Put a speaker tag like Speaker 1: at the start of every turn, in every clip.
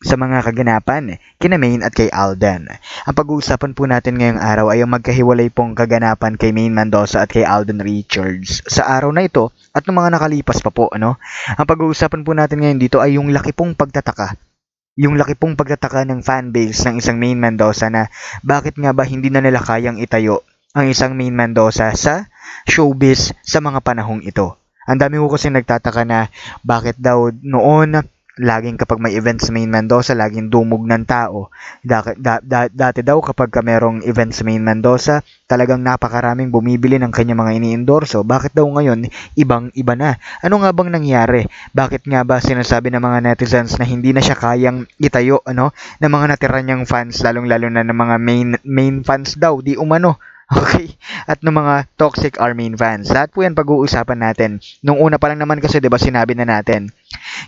Speaker 1: sa mga kaganapan kina Maine at kay Alden. Ang pag-uusapan po natin ngayong araw ay ang magkahiwalay pong kaganapan kay Maine Mendoza at kay Alden Richards. Sa araw na ito at ng mga nakalipas pa po, ano? Ang pag-uusapan po natin ngayon dito ay yung laki pong pagtataka yung laki pong pagtataka ng fanbase ng isang Maine Mendoza na bakit nga ba hindi na nila kayang itayo ang isang Maine Mendoza sa showbiz sa mga panahong ito. Ang dami ko kasi nagtataka na bakit daw noon laging kapag may event sa Maine Mendoza, laging dumog ng tao. Da, da, da, dati daw kapag ka merong event sa Maine Mendoza, talagang napakaraming bumibili ng kanya mga iniendorso. Bakit daw ngayon, ibang-iba na? Ano nga bang nangyari? Bakit nga ba sinasabi ng mga netizens na hindi na siya kayang itayo ano, ng mga natira niyang fans, lalong-lalo na ng mga main, main fans daw, di umano. Okay? At ng mga toxic Armin fans. Lahat po yan pag-uusapan natin. Nung una pa lang naman kasi 'di ba sinabi na natin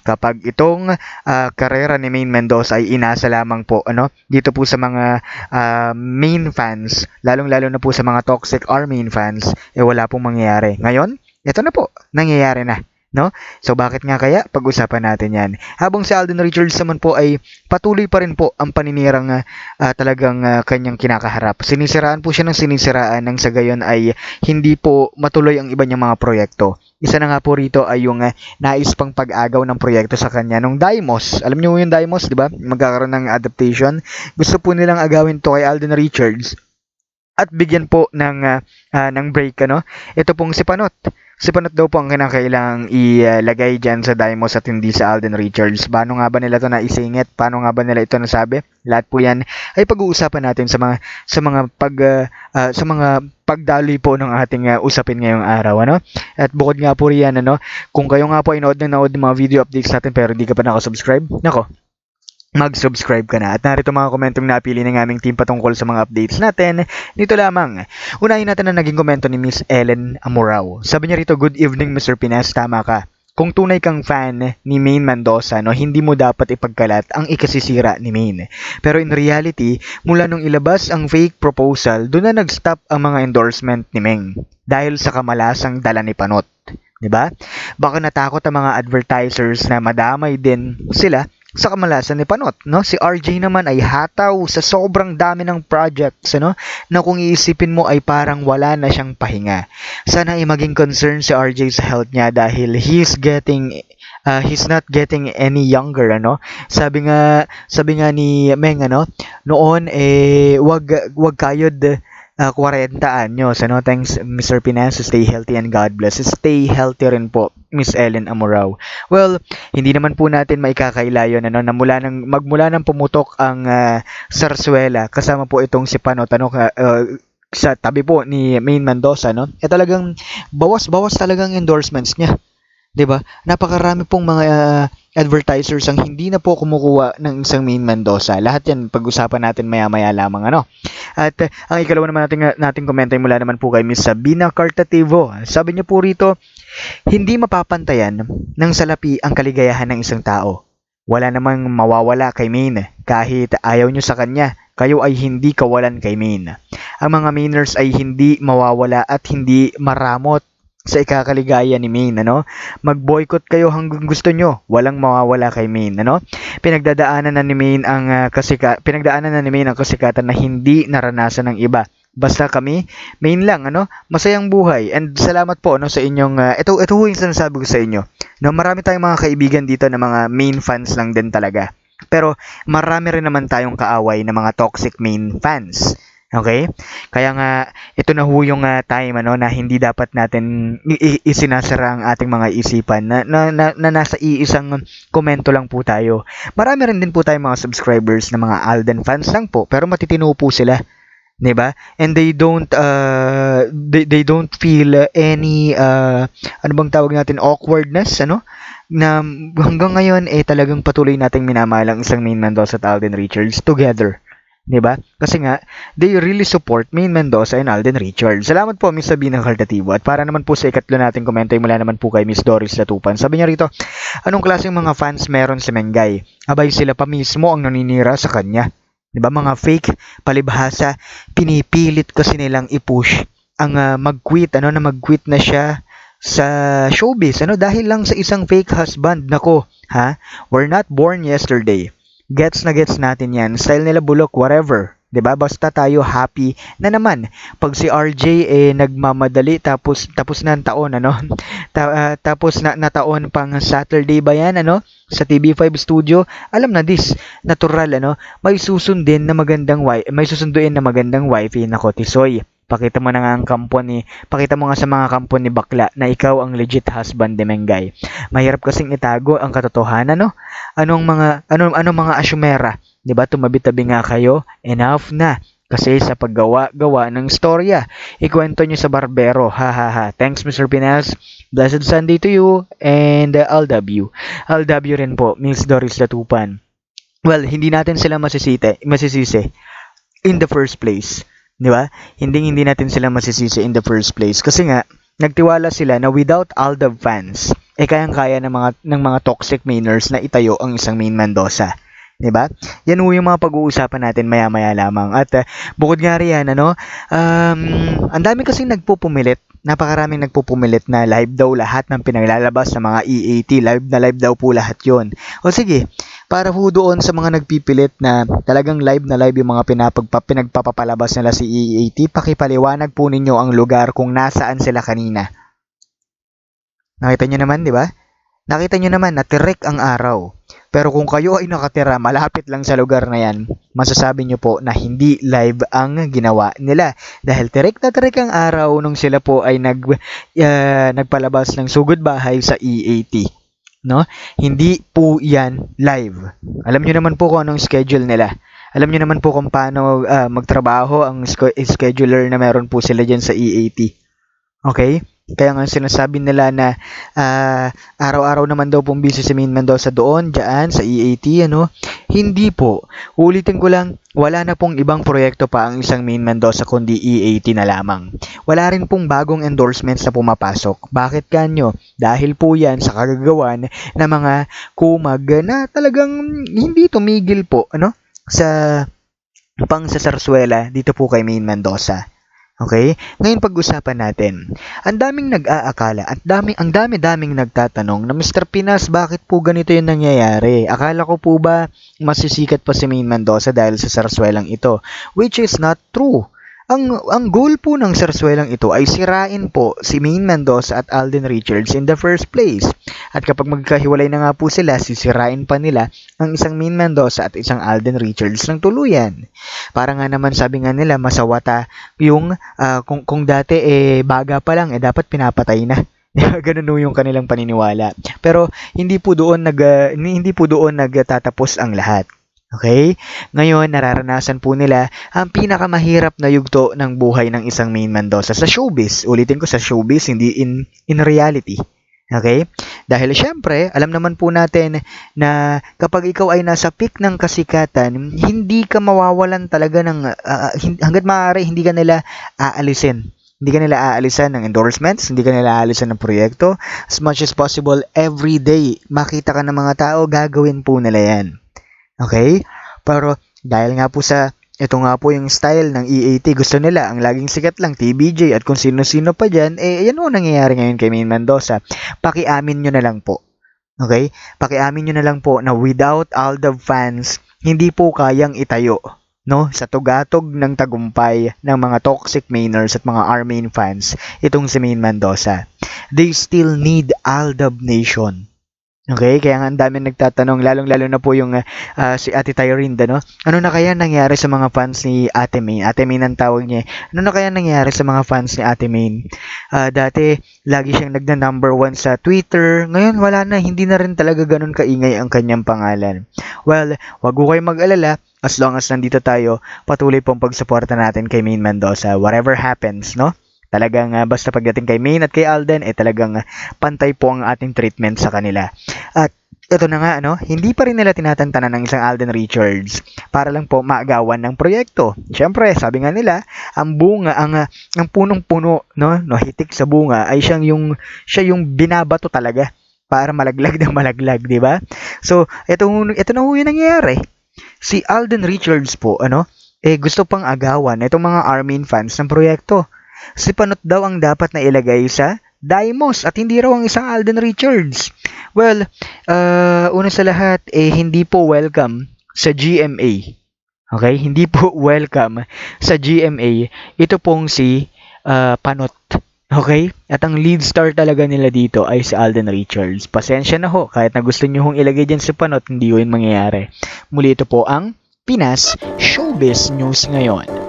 Speaker 1: kapag itong uh, karera ni Main Mendoza ay inasa lamang po ano dito po sa mga uh, main fans, lalong-lalo na po sa mga toxic Armin fans, eh wala pong mangyayari. Ngayon, ito na po, nangyayari na no? So bakit nga kaya? Pag-usapan natin 'yan. Habang si Alden Richards naman po ay patuloy pa rin po ang paninirang uh, talagang uh, kanyang kinakaharap. Sinisiraan po siya ng sinisiraan nang sa gayon ay hindi po matuloy ang iba niyang mga proyekto. Isa na nga po rito ay yung uh, nais pang pag-agaw ng proyekto sa kanya nung Dimos. Alam niyo yung Dimos, 'di ba? Magkakaroon ng adaptation. Gusto po nilang agawin to kay Alden Richards at bigyan po ng uh, uh, ng break ano. Ito pong si Panot Si Panot daw po ang kinakailangang ilagay dyan sa Dimos at hindi sa Alden Richards. Paano nga ba nila to na isingit? Paano nga ba nila ito nasabi? Lahat po yan ay pag-uusapan natin sa mga sa mga pag uh, uh, sa mga pagdaloy po ng ating uh, usapin ngayong araw ano. At bukod nga po riyan ano, kung kayo nga po ay nood na nood ng mga video updates natin pero hindi ka pa naka-subscribe, nako, mag-subscribe ka na. At narito mga komentong napili ng aming team patungkol sa mga updates natin. Dito lamang, unahin natin ang naging komento ni Miss Ellen Amorao. Sabi niya rito, Good evening Mr. Pinas, tama ka. Kung tunay kang fan ni Maine Mendoza, no, hindi mo dapat ipagkalat ang ikasisira ni Maine. Pero in reality, mula nung ilabas ang fake proposal, doon na nag-stop ang mga endorsement ni Meng dahil sa kamalasang dala ni Panot. 'Di ba? Baka natakot ang mga advertisers na madamay din sila sa kamalasan ni Panot, no? Si RJ naman ay hataw sa sobrang dami ng projects, ano? Na kung iisipin mo ay parang wala na siyang pahinga. Sana ay maging concern si RJ sa health niya dahil he's getting uh, he's not getting any younger ano sabi nga sabi nga ni Meng ano noon eh wag wag kayod uh, 40 anyos. Ano? Thanks, Mr. Pinas. Stay healthy and God bless. Stay healthy rin po, Miss Ellen Amorao. Well, hindi naman po natin maikakaila yun, ano, na mula ng, magmula ng pumutok ang uh, Sarsuela, kasama po itong si Panot, ano, uh, sa tabi po ni Main Mendoza, no? Eh talagang bawas-bawas talagang endorsements niya. 'di ba? Napakarami pong mga uh, advertisers ang hindi na po kumukuha ng isang main Mendoza. Lahat 'yan pag-usapan natin maya-maya lamang ano. At uh, ang ikalawa naman nating nating komento mula naman po kay Miss Sabina Cartativo. Sabi niya po rito, hindi mapapantayan ng salapi ang kaligayahan ng isang tao. Wala namang mawawala kay Main kahit ayaw nyo sa kanya. Kayo ay hindi kawalan kay Main. Ang mga Mainers ay hindi mawawala at hindi maramot sa ikakaligaya ni Maine, ano? Mag-boycott kayo hanggang gusto nyo. Walang mawawala kay Maine, ano? Pinagdadaanan na ni Maine ang uh, kasika pinagdaanan na ni Maine ang kasikatan na hindi naranasan ng iba. Basta kami, main lang, ano? Masayang buhay. And salamat po, no, sa inyong, uh, ito, ito yung sinasabi ko sa inyo. No, marami tayong mga kaibigan dito na mga main fans lang din talaga. Pero, marami rin naman tayong kaaway na mga toxic main fans. Okay? Kaya nga ito na ho yung uh, time ano na hindi dapat natin isinasara ang ating mga isipan na, na, na, na nasa iisang komento lang po tayo. Marami rin din po tayong mga subscribers na mga Alden fans lang po pero matitino po sila. 'di ba? And they don't uh they, they don't feel any uh ano bang tawag natin awkwardness ano na hanggang ngayon eh talagang patuloy nating minamahal ang isang main Mendoza at Alden Richards together. 'Di ba? Kasi nga they really support Main Mendoza and Alden Richards. Salamat po Miss Sabina Cartativo at para naman po sa ikatlo nating komento mula naman po kay Miss Doris Latupan. Sabi niya rito, anong klaseng mga fans meron si Mengay? Abay sila pa mismo ang naninira sa kanya. 'Di ba mga fake palibhasa, pinipilit kasi nilang i-push ang ah, mag-quit ano na mag-quit na siya sa showbiz ano dahil lang sa isang fake husband nako ha we're not born yesterday gets na gets natin yan. Style nila bulok whatever. 'di ba basta tayo happy na naman. Pag si RJ eh nagmamadali tapos tapos na ang taon ano? Ta- ah, tapos na, na taon pang Saturday ba yan ano? Sa TV5 studio? Alam na this. Natural ano? May susundin na magandang wife may susunduin na magandang wife na Tisoy Pakita mo na nga ang kampo ni, pakita mo nga sa mga kampo ni Bakla na ikaw ang legit husband ni Mengay. Mahirap kasing itago ang katotohanan, no? Anong mga, anong, anong mga asyumera? 'Di ba Tumabi-tabi nga kayo? Enough na. Kasi sa paggawa-gawa ng storya, ikwento nyo sa barbero. Ha ha ha. Thanks Mr. Pinas. Blessed Sunday to you and uh, dub you rin po, Miss Doris Latupan. Well, hindi natin sila masisite, masisisi in the first place. Di ba? Hindi hindi natin sila masisisi in the first place kasi nga nagtiwala sila na without Aldab fans, eh kayang-kaya ng mga ng mga toxic mainers na itayo ang isang main Mendoza. 'Di ba? Yan ho yung mga pag-uusapan natin maya-maya lamang. At uh, bukod nga riyan, ano, um, ang dami kasi nagpupumilit, napakaraming nagpupumilit na live daw lahat ng pinaglalabas ng mga EAT, live na live daw po lahat 'yon. O sige, para po doon sa mga nagpipilit na talagang live na live yung mga pinapagpa, pinagpapapalabas nila si EAT, pakipaliwanag po ninyo ang lugar kung nasaan sila kanina. Nakita nyo naman, di ba? Nakita nyo naman na tirik ang araw. Pero kung kayo ay nakatira malapit lang sa lugar na yan, masasabi nyo po na hindi live ang ginawa nila. Dahil tirik na tirik ang araw nung sila po ay nag, uh, nagpalabas ng sugod bahay sa EAT no? Hindi po 'yan live. Alam niyo naman po kung anong schedule nila. Alam niyo naman po kung paano uh, magtrabaho ang sch- scheduler na meron po sila diyan sa EAT. Okay? Kaya nga sinasabi nila na uh, araw-araw naman daw pong busy si Min Mendoza doon, diyan sa EAT, ano? Hindi po. Ulitin ko lang, wala na pong ibang proyekto pa ang isang Min Mendoza kundi EAT na lamang. Wala rin pong bagong endorsements na pumapasok. Bakit kanyo? Dahil po yan sa kagagawan ng mga kumag na talagang hindi tumigil po, ano? Sa pang sa Sarsuela dito po kay Main Mendoza. Okay? Ngayon pag-usapan natin. Ang daming nag-aakala at dami ang dami-daming nagtatanong na Mr. Pinas, bakit po ganito 'yung nangyayari? Akala ko po ba masisikat pa si Main Mendoza dahil sa sarswelang ito, which is not true. Ang, ang goal po ng sarswelang ito ay sirain po si Main Mendoza at Alden Richards in the first place. At kapag magkahiwalay na nga po sila, sisirain pa nila ang isang Main Mendoza at isang Alden Richards ng tuluyan. Para nga naman sabi nga nila, masawata yung uh, kung, kung dati eh baga pa lang, eh dapat pinapatay na. Ganun yung kanilang paniniwala. Pero hindi po doon nag uh, hindi po doon nagtatapos ang lahat. Okay? Ngayon, nararanasan po nila ang pinakamahirap na yugto ng buhay ng isang main Mendoza sa showbiz. Ulitin ko sa showbiz, hindi in, in reality. Okay? Dahil syempre, alam naman po natin na kapag ikaw ay nasa peak ng kasikatan, hindi ka mawawalan talaga ng, uh, hanggat maaari, hindi ka nila aalisin. Hindi ka nila aalisan ng endorsements, hindi ka nila aalisan ng proyekto. As much as possible, every day, makita ka ng mga tao, gagawin po nila yan. Okay? Pero dahil nga po sa ito nga po yung style ng EAT. Gusto nila ang laging sikat lang TBJ at kung sino-sino pa dyan, eh yan o nangyayari ngayon kay Main Mendoza. Pakiamin nyo na lang po. Okay? Pakiamin nyo na lang po na without all the fans, hindi po kayang itayo no sa tugatog ng tagumpay ng mga toxic mainers at mga Armain fans itong si Main Mendoza. They still need Aldab Nation Okay, kaya nga ang dami nagtatanong, lalong-lalo na po yung uh, si Ate Tyrinda, no? Ano na kaya nangyari sa mga fans ni Ate Main? Ate Main ang tawag niya. Ano na kaya nangyari sa mga fans ni Ate Main? Uh, dati, lagi siyang nagna number one sa Twitter. Ngayon, wala na. Hindi na rin talaga ganun kaingay ang kanyang pangalan. Well, wag ko kayo mag-alala. As long as nandito tayo, patuloy pong pagsuporta natin kay Main Mendoza. Whatever happens, no? Talagang ah, basta pagdating kay Main at kay Alden, eh talagang ah, pantay po ang ating treatment sa kanila. At ito na nga, ano, hindi pa rin nila tinatantanan ng isang Alden Richards para lang po maagawan ng proyekto. Siyempre, sabi nga nila, ang bunga, ang, ah, ang punong-puno, no, no, hitik sa bunga ay siyang yung, siya yung binabato talaga para malaglag ng malaglag, di ba? So, ito, ito na ho yung nangyayari. Si Alden Richards po, ano, eh gusto pang agawan itong mga Armin fans ng proyekto. Si Panot daw ang dapat na ilagay sa Dimos at hindi raw ang isang Alden Richards. Well, uh, una sa lahat, eh, hindi po welcome sa GMA. Okay? Hindi po welcome sa GMA. Ito pong si uh, Panot. Okay? At ang lead star talaga nila dito ay si Alden Richards. Pasensya na ho, kahit na gusto nyo hong ilagay dyan si Panot, hindi yun mangyayari. Muli ito po ang Pinas Showbiz News ngayon.